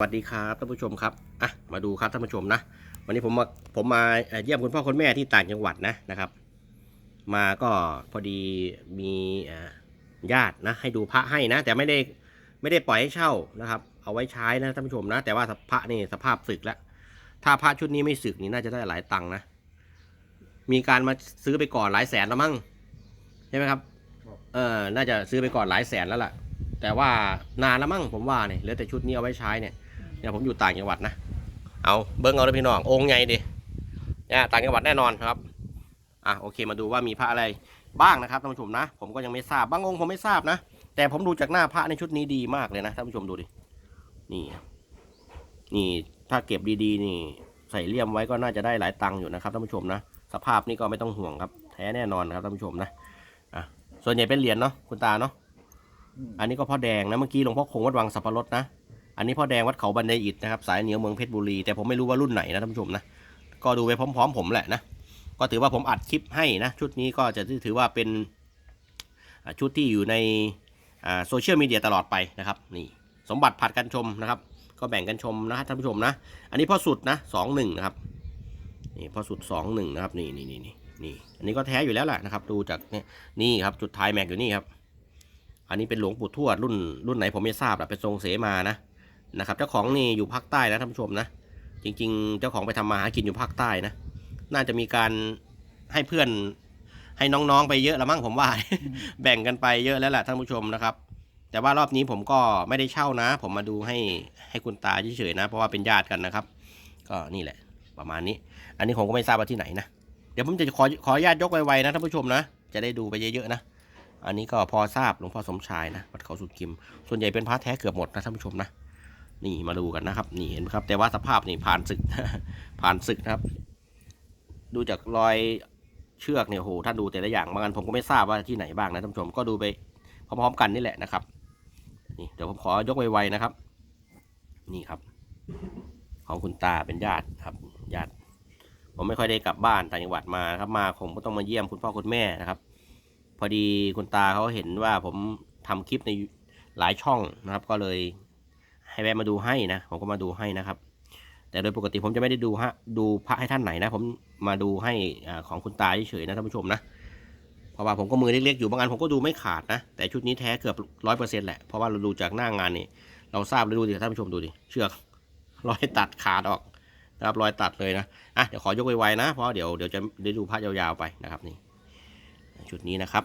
สวัสดีครับท่านผู้ชมครับอะมาดูครับท่านผู้ชมนะวันนี้ผมมาผมมาเยี่ยมคุณพ่อคุณแม่ที่ต่างจังหวัดนะนะครับ มาก็พอดีมีญาตินะให้ดูพระให้นะ แต่ไม่ได้ไม่ได้ปล่อยให้เช่านะครับ เอาไว้ใช้นะท่านผู้ชมนะ แต่ว่าพระนี่สภาพสึกแล้วถ้าพระชุดนี้ไม่สึกนี่น่าจะได้หลายตังค์นะมีการมาซื้อไปก่อนหลายแสนแล้วมั้งใช่ไหมครับเออน่าจะซื้อไปก่อนหลายแสนแล้วล่ะ แต่ว่านานแล้วมั้งผมว่าเนี่ยเหลือแต่ชุดนี้เอาไว้ใช้เนี่ย เนี่ยผมอยู่ต่างจังหวัดนะ เอาเบิ้งเอาเลยพี่น้อง องค์ใหญ่ดิเนี่ยต่างจังหวัดแน่นอนครับ อะโอเค มาดูว่ามีพระอะไรบ้างนะครับท่านผู้ชมนะ ผมก็ยังไม่ทราบบางองค์ผมไม่ทราบนะ แต่ผมดูจากหน้าพระในชุดนี้ดีมากเลยนะท่านผู้ชมดูดิ นี่ นี่ถ้าเก็บดีๆ นี่ ใส่เลี่ยมไว้ก็น่าจะได้หลายตังค์อยู่นะครับท่านผู้ชมนะ สภาพนี่ก็ไม่ต้องห่วงครับ แท้แน่นอนครับท่านผู้ชมนะ อะ ส่วนใหญ่เป็นเหรียญเนาะคุณตาเนาะ อันนี้ก็พ่อแดงนะเมื่อกี้หลวงพ่อคงวัดวังสับปะรดนะ อันนี้พ่อแดงวัดเขาบันไดอิฐนะครับสายเหนียวเมืองเพชรบุรี แต่ผมไม่รู้ว่ารุ่นไหนนะท่านผู้ชมนะก็ดูไปพร้อม ๆ ผมแหละนะก็ถือว่าผมอัดคลิปให้นะชุดนี้ก็จะถือว่าเป็นชุดที่อยู่ในโซเชียลมีเดียตลอดไปนะครับนี่สมบัติผัดกันชมนะครับก็แบ่งกันชมนะท่านผู้ชมนะ อันนี้พ่อสุดนะสองหนึ่งนะครับนี่พ่อสุดสองหนึ่งนะครับนี่นี่นี่นี่นี่อันนี้ก็แท้อยู่แล้วแหละนะครับ ดูจากเนี่ยนี่ครับจุดท้ายแม็กอยู่นี่ครับ อันนี้เป็นหลวงปู่ทวดรุ่นรุ่นไหนผมไม่ทราบอะเป็นทรงเสมานะ นะครับเจ้าของนี่อยู่ภาคใต้นะท่านผู้ชมนะ จริง ๆ เจ้าของไปทำมาหากินอยู่ภาคใต้นะ น่าจะมีการให้เพื่อนให้น้องๆไปเยอะละมั้งผมว่า แบ่งกันไปเยอะแล้วแหละท่านผู้ชมนะครับ แต่ว่ารอบนี้ผมก็ไม่ได้เช่านะ ผมมาดูให้ให้คุณตาเฉยๆนะ เพราะว่าเป็นญาติกันนะครับ ก็นี่แหละ ประมาณนี้ อันนี้ผมก็ไม่ทราบว่าที่ไหนนะเดี๋ยวผมจะขอขออนุญาตยกไวๆนะท่านผู้ชมนะจะได้ดูไปเยอะๆนะอันนี้ก็พอทราบหลวงพ่อสมชายนะวัดเขาสุดกิม ส่วนใหญ่เป็นพระแท้เกือบหมดนะท่านผู้ชมนะ นี่มาดูกันนะครับ นี่เห็นไหมครับ แต่ว่าสภาพนี่ผ่านศึก ผ่านศึกนะครับ ดูจากรอยเชือกเนี่ยโหท่านดูแต่ละอย่างบางอันผมก็ไม่ทราบว่าที่ไหนบ้างนะท่านผู้ชมก็ดูไปพร้อมๆกันนี่แหละนะครับ นี่เดี๋ยวผมขอยกไวๆนะครับ นี่ครับ ของคุณตาเป็นญาติครับญาติผมไม่ค่อยได้กลับบ้านต่างจังหวัดมาครับมาผมก็ต้องมาเยี่ยมคุณพ่อคุณแม่นะครับ พอดีคุณตาเขาเห็นว่าผมทำคลิปในหลายช่องนะครับ ก็เลย ให้แวะมาดูให้นะ ผมก็มาดูให้นะครับ แต่โดยปกติผมจะไม่ได้ดูฮะดูพระให้ท่านไหนนะ ผมมาดูให้ของคุณตาเฉยๆนะท่านผู้ชมนะเพราะว่าผมก็มือเล็กๆอยู่บางอันผมก็ดูไม่ขาดนะ แต่ชุดนี้แท้เกือบร้อยเปอร์เซ็นต์แหละเพราะว่าเราดูจากหน้างานนี่เราทราบเลยดูดิท่านผู้ชมดูดิเชือกรอยตัดขาดออกนะครับรอยตัดเลยนะอะเดี๋ยวขอยกไวๆนะเพราะเดี๋ยวเดี๋ยวจะได้ดูพระยาวๆไปนะครับนี่ชุดนี้นะครับ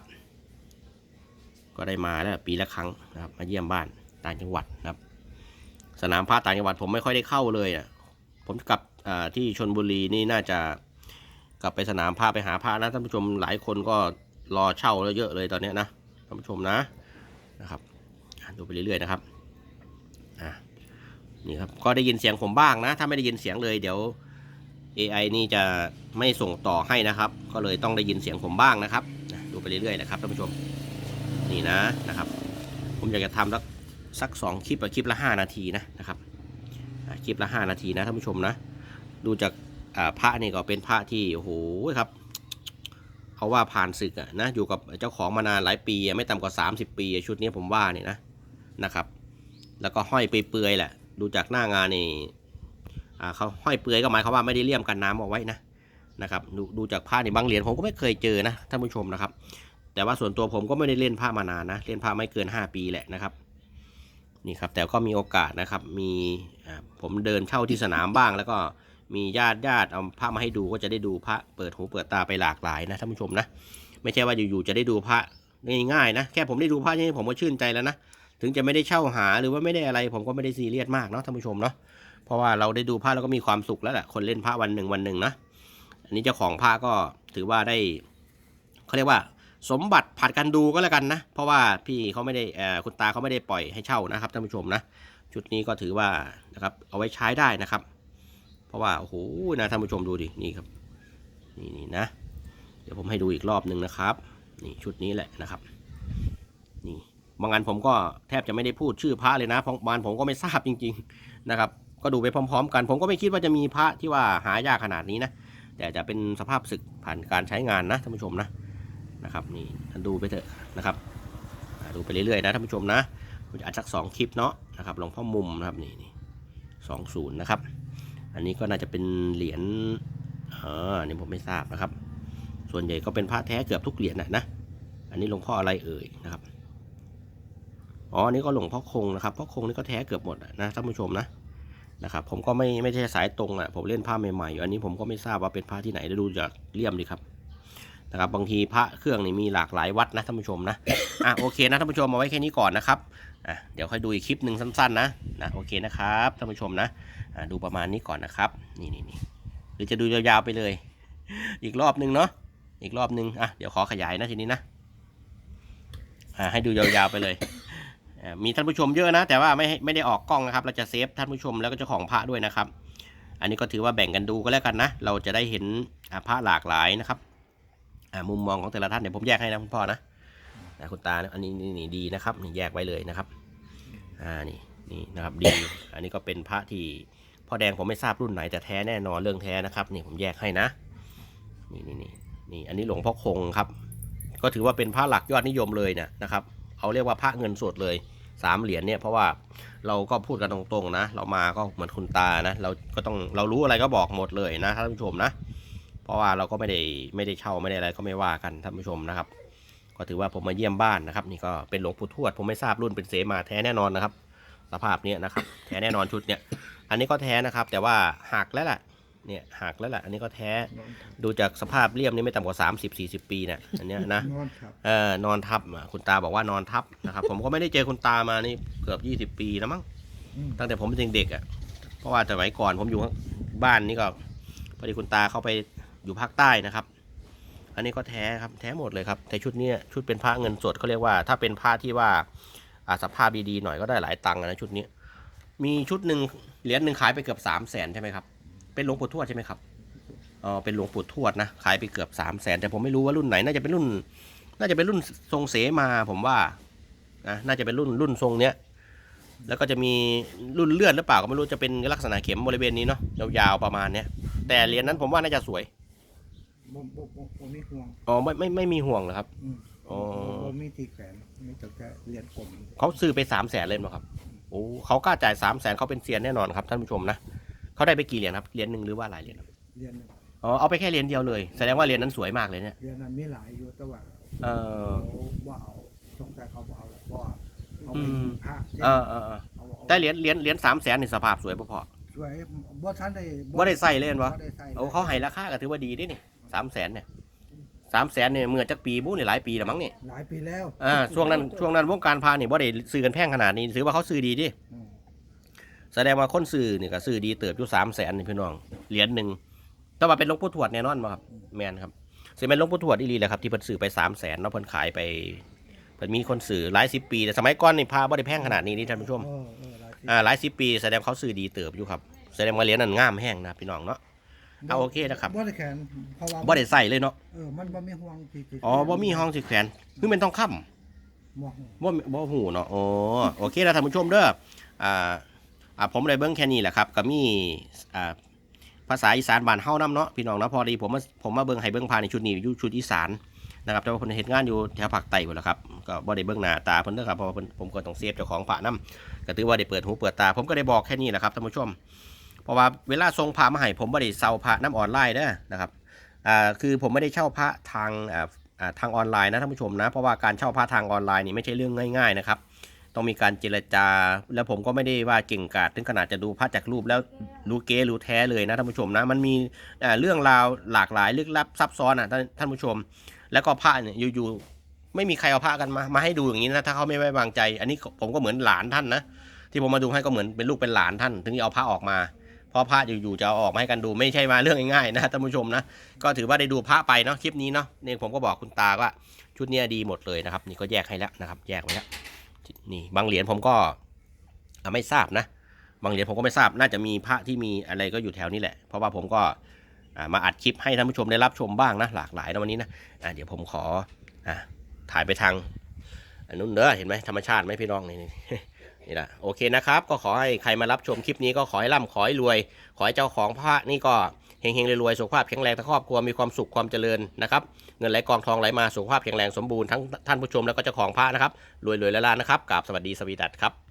ก็ได้มาแล้วปีละครั้งนะครับมาเยี่ยมบ้านต่างจังหวัดนะครับ สนามพระต่างจังหวัดผมไม่ค่อยได้เข้าเลยอะผมกลับที่ชนบุรีนี่น่าจะกลับไปสนามพระไปหาพระนะท่านผู้ชมหลายคนก็รอเช่าแล้วเยอะเลยตอนนี้นะท่านผู้ชมนะนะครับดูไปเรื่อยๆนะครับอะนี่ครับก็ได้ยินเสียงผมบ้างนะ ถ้าไม่ได้ยินเสียงเลยเดี๋ยว AI นี่จะไม่ส่งต่อให้นะครับ ก็เลยต้องได้ยินเสียงผมบ้างนะครับ ดูไปเรื่อยๆนะครับท่านผู้ชมนี่นะนะครับ ผมอยากจะทำสัก สักสองคลิปอะคลิปละห้านาทีนะนะครับคลิปละห้านาทีนะท่านผู้ชมนะ ดูจากอ่าพระนี่ก็เป็นพระที่โอ้โหครับเขาว่าผ่านศึกอะนะอยู่กับเจ้าของมานานหลายปีไม่ต่ำกว่า 30 ปีชุดนี้ผมว่าเนี่ยนะนะครับ แล้วก็ห้อยเปลือยแหละ ดูจากหน้างานนี่เขาห้อยเปลือยก็หมายความว่าไม่ได้เลี่ยมกันน้ำเอาไว้นะนะครับดูดูจากผ้านี่บางเหรียญผมก็ไม่เคยเจอนะท่านผู้ชมนะครับ แต่ว่าส่วนตัวผมก็ไม่ได้เล่นผ้ามานานนะ เล่นผ้าไม่เกิน 5 ปีแหละนะครับ นี่ครับแต่ก็มีโอกาสนะครับมีผมเดินเช่าที่สนามบ้าง แล้วก็มีญาติญาติเอาผ้ามาให้ดูก็จะได้ดูพระเปิดหูเปิดตาไปหลากหลายนะท่านผู้ชมนะไม่ใช่ว่าอยู่ๆจะได้ดูพระง่ายๆนะแค่ผมได้ดูพระนี่ผมก็ชื่นใจแล้วนะถึงจะไม่ได้เช่าหาหรือว่าไม่ได้อะไร ผมก็ไม่ได้ซีเรียสมากเนาะท่านผู้ชมเนาะเพราะว่าเราได้ดูพระแล้วก็มีความสุขแล้วแหละคนเล่นพระวันหนึ่งวันหนึ่งนะอันนี้เจ้าของพระก็ถือว่าได้เขาเรียกว่า สมบัติผัดกันดูก็แล้วกันนะ เพราะว่าพี่เขาไม่ได้คุณตาเขาไม่ได้ปล่อยให้เช่านะครับท่านผู้ชมนะ ชุดนี้ก็ถือว่านะครับเอาไว้ใช้ได้นะครับ เพราะว่าโอ้โหนะท่านผู้ชมดูดินี่ครับนี่นี่นะ เดี๋ยวผมให้ดูอีกรอบหนึ่งนะครับนี่ชุดนี้แหละนะครับนี่บางอันผมก็แทบจะไม่ได้พูดชื่อพระเลยนะเพราะบางอันผมก็ไม่ทราบจริง ๆนะครับ ก็ดูไปพร้อม ๆ กัน ผมก็ไม่คิดว่าจะมีพระที่ว่าหายากขนาดนี้นะแต่จะเป็นสภาพศึกผ่านการใช้งานนะท่านผู้ชมนะ นะครับนี่ท่านดูไปเถอะนะครับดูไปเรื่อยๆนะท่านผู้ชมนะผมจะอัดสักสองคลิปเนาะนะครับหลวงพ่อมุมนะครับนี่นี่สองศูนย์นะครับ อันนี้ก็น่าจะเป็นเหรียญอ่าอันนี้ผมไม่ทราบนะครับ ส่วนใหญ่ก็เป็นพระแท้เกือบทุกเหรียญนะนะอันนี้หลวงพ่ออะไรเอ่ยนะครับอ๋ออันนี้ก็หลวงพ่อคงนะครับพ่อคงนี่ก็แท้เกือบหมดนะท่านผู้ชมนะนะครับผมก็ไม่ไม่ใช่สายตรงอะผมเล่นผ้าใหม่ๆอยู่อันนี้ผมก็ไม่ทราบว่าเป็นผ้าที่ไหนเดี๋ยวดูจากเลี่ยมดีครับ นะครับบางทีพระเครื่องนี่มีหลากหลายวัดนะท่านผู้ชมนะอะโอเคนะท่านผู้ชมเอาไว้แค่นี้ก่อนนะครับอะเดี๋ยวค่อยดูอีกคลิปหนึ่งสั้นๆนะนะโอเคนะครับท่านผู้ชมนะอะดูประมาณนี้ก่อนนะครับนี่นี่นี่หรือจะดูยาวๆไปเลย อีกรอบหนึ่งเนาะอีกรอบหนึ่งอะเดี๋ยวขอขยายนะทีนี้นะอ่าให้ดูยาวๆไปเลยอ่ามีท่านผู้ชมเยอะนะ แต่ว่าไม่ให้ไม่ได้ออกกล้องนะครับ เราจะเซฟท่านผู้ชมแล้วก็เจ้าของพระด้วยนะครับ อันนี้ก็ถือว่าแบ่งกันดูก็แล้วกันนะ เราจะได้เห็นพระหลากหลายนะครับ อ่ามุมมองของแต่ละท่านเดี๋ยวผมแยกให้นะคุณพ่อนะนะคุณตาอันนี้นี่นี่ดีนะครับนี่แยกไว้เลยนะครับอ่านี่นี่นะครับดี อันนี้ก็เป็นพระที่พ่อแดงผมไม่ทราบรุ่นไหนแต่แท้แน่นอนเรื่องแท้นะครับนี่ผมแยกให้นะนี่นี่นี่นี่อันนี้หลวงพ่อคงครับ ก็ถือว่าเป็นพระหลักยอดนิยมเลยนี่ยนะครับเขาเรียกว่าพระเงินสดเลยสามเหรียญเนี่ยเพราะว่าเราก็พูดกันตรงๆนะ เรามาก็เหมือนคุณตานะ เราก็ต้องเรารู้อะไรก็บอกหมดเลยนะท่านผู้ชมนะ เพราะว่าเราก็ไม่ได้ไม่ได้เช่าไม่ได้อะไรก็ไม่ว่ากันท่านผู้ชมนะครับ ก็ถือว่าผมมาเยี่ยมบ้านนะครับ นี่ก็เป็นหลวงปู่ทวดผมไม่ทราบรุ่นเป็นเสมาแท้แน่นอนนะครับ สภาพเนี้ยนะครับแท้แน่นอนชุดเนี่ยอันนี้ก็แท้นะครับ แต่ว่าหักแล้วล่ะเนี่ยหักแล้วล่ะอันนี้ก็แท้ดูจากสภาพเลี่ยมนี่ไม่ต่ำกว่า 30 40 ปีเนี่ยอันเนี้ยนะนอนครับเออนอนทับอะคุณตาบอกว่านอนทับนะครับ ผมก็ไม่ได้เจอคุณตามานี่เกือบ20 ปีแล้วมั้งอืมตั้งแต่ผมเป็นเด็กๆอะเพราะว่าสมัยก่อนผมอยู่บ้านนี่ก็พอดีคุณตาเขาไป อยู่ภาคใต้นะครับ อันนี้ก็แท้ครับแท้หมดเลยครับแต่ชุดนี้ชุดเป็นพระเงินสดเขาเรียกว่า ถ้าเป็นพระที่ว่าอาสภาพดีๆหน่อยก็ได้หลายตังค์นะชุดนี้มีชุดหนึ่งเหรียญหนึ่งขายไปเกือบสามแสนใช่ไหมครับเป็นหลวงปู่ทวดใช่ไหมครับอ๋อเป็นหลวงปู่ทวดนะขายไปเกือบสามแสนแต่ผมไม่รู้ว่ารุ่นไหน น่าจะเป็นรุ่น น่าจะเป็นรุ่นทรงเสมาผมว่านะน่าจะเป็นรุ่นรุ่นทรงเนี้ยแล้วก็จะมีรุ่นเลื่อนหรือเปล่าก็ไม่รู้จะเป็นลักษณะเข็มบริเวณนี้เนาะยาวๆประมาณเนี้ยแต่เหรียญนั้นผมว่าน่าจะสวย บ่บ่บ่บ่มีห่วงอ๋อไม่ไม่ไม่มีห่วงเหรอครับ อืมอ๋อ บ่มีที่แขวนมีแต่แค่เรียนกลมเขาซื้อไปสามแสนเลยเหรอครับโอ้เขากล้าจ่ายสามแสนเขาเป็นเซียนแน่นอนครับท่านผู้ชมนะเขาได้ไปกี่เหรียญครับเหรียญหนึ่งหรือว่าหลายเหรียญครับเรียนอ๋อเอาไปแค่เหรียญเดียวเลยแสดงว่าเหรียญนั้นสวยมากเลยเนี่ยเรียนนั้นมีหลายอยู่แต่ว่าเออ เขาบ่เอาสงสัยเขาบ่เอาเพราะว่าเอาอืไปมพระเออเออเออเอาเอาแต่เหรียญเหรียญเหรียญสามแสนนี่สภาพสวยพอ สวยบ่ทันได้บ่ได้ใส่เลยเห็นปะบ่ได้ใส่ๆโอ้เขาให้ราคาก็ถือว่าดีด้วยนี่ สามแสนเนี่ยสามแสนเนี่ยเมื่อจักปีบู๊นี่หลายปีแล้วมั้งเนี่ยหลายปีแล้วอ่าช่วงนั้นช่วงนั้นวงการพานี่บ่ได้ซื้อกันแพงขนาดนี้ถือว่าเขาซื้อดีดิอืมแสดงว่าคนซื้อนี่ก็ซื้อดีเติบอยู่สามแสนนี่พี่น้องเหรียญหนึ่งแต่ว่าเป็นหลวงปู่ทวดแน่นอนบ่ครับแมนครับสิเป็นหลวงปู่ทวดอีหลีแหละครับที่เพิ่นซื้อไปสามแสนเนาะเพิ่นขายไปเพิ่นมีคนซื้อหลายสิบปีแต่สมัยก่อนนี่พาบ่ได้แพงขนาดนี้นี่ท่านผู้ชมเออเออหลายปีอ่าหลายสิบปี แสดงเขาซื้อดีเติบอยู่ครับแสดงว่าเหรียญนั้นงามแห้งนะพี่น้องเนาะ เอาโอเคนะครับบ่ได้แขวนเพราะว่าบ่ได้ใส่เลยเนาะเออมันบ่มีห่วงที่ที่อ๋อบ่มีห้องสิแขวนคือเป็นทองคำห่วงบ่บ่หูเนาะโอ้โอเคนะท่านผู้ชมเด้ออ่าอ่าผมได้เบิ่งแค่นี้แหละครับก็มีอ่าภาษาอีสานบ้านเฮานำเนาะพี่น้องเนาะพอดีผมมาผมมาเบิ่งให้เบิ่งผ่านในชุดนี้อยู่ชุดอีสานนะครับแต่ว่าเพิ่นเฮ็ดงานอยู่แถวภาคใต้พุ่นล่ะครับก็บ่ได้เบิ่งหน้าตาเพิ่นเด้อครับเพราะว่าเพิ่นผมก็ต้องเซฟเจ้าของพระนํก็ถือว่าได้เปิดหูเปิดตา ผมก็ได้บอกแค่นี้แหละครับท่านผู้ชม เพราะว่าเวลาส่งพระมาให้ผมบ่ได้เซาพระน้ำออนไลน์เด้อนะครับอ่าคือผมไม่ได้เช่าพระทางอ่าทางออนไลน์นะท่านผู้ชมนะเพราะว่าการเช่าพระทางออนไลน์นี่ไม่ใช่เรื่องง่ายๆนะครับต้องมีการเจรจา แล้วผมก็ไม่ได้ว่าเก่งกาจถึงขนาดจะดูพระจากรูปแล้วรู้เก๊รู้แท้เลยนะท่านผู้ชมนะมันมีเรื่องราวหลากหลายลึกลับซับซ้อนอะท่านท่านผู้ชม แล้วก็พระเนี่ยอยู่ๆไม่มีใครเอาพระกันมามาให้ดูอย่างนี้นะถ้าเขาไม่ไว้วางใจ อันนี้ผมก็เหมือนหลานท่านนะที่ผมมาดูให้ก็เหมือนเป็นลูกเป็นหลานท่าน ถึงจะเอาพระออกมา เพราะพระอยู่ๆจะเอาออกมาให้กันดูไม่ใช่มาเรื่องง่ายๆนะท่านผู้ชมนะก็ถือว่าได้ดูพระไปเนาะคลิปนี้เนาะนี่ผมก็บอกคุณตาว่าชุดนี้ดีหมดเลยนะครับ นี่ก็แยกให้แล้วนะครับ แยกไว้แล้วนี่บางเหรียญผมก็ไม่ทราบนะบางเหรียญผมก็ไม่ทราบน่าจะมีพระที่มีอะไรก็อยู่แถวนี้แหละ เพราะว่าผมก็มาอัดคลิปให้ท่านผู้ชมได้รับชมบ้างนะหลากหลายนะวันนี้นะะเดี๋ยวผมขออถ่ายไปทางอันนู้นเด้อเห็นไหมธรรมชาติไหมพี่น้องนี่ นี่แหละโอเคนะครับ ก็ขอให้ใครมารับชมคลิปนี้ก็ขอให้ร่ำขอให้รวย ขอให้เจ้าของพระนี่ก็เฮงๆรวยๆสุขภาพแข็งแรงทั้งครอบครัวมีความสุขความเจริญนะครับเงินไหลกองทองไหลมาสุขภาพแข็งแรงสมบูรณ์ทั้งท่านผู้ชมแล้วก็เจ้าของพระนะครับรวยๆแล้วล่ะนะครับกราบสวัสดีสวีดัตครับ